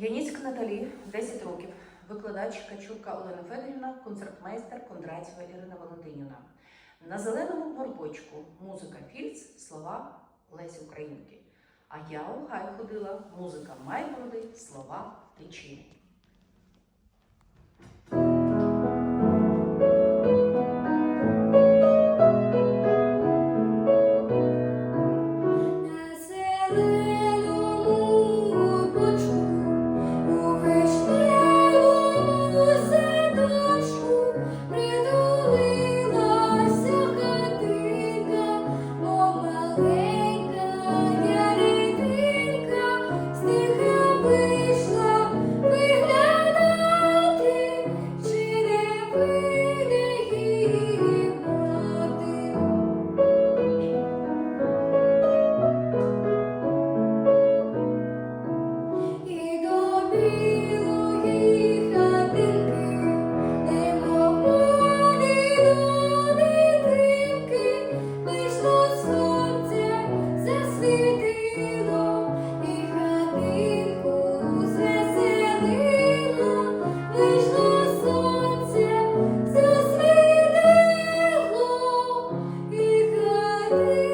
Яніцька Наталі, 10 років, викладач Качурка Олена Федорівна, концертмейстер Кондратєва Ірина Валентинівна. На зеленому горбочку музика Фільц, слова Лесі Українки. А я у гай ходила, музика Майбороди, слова Тичини. Hallelujah.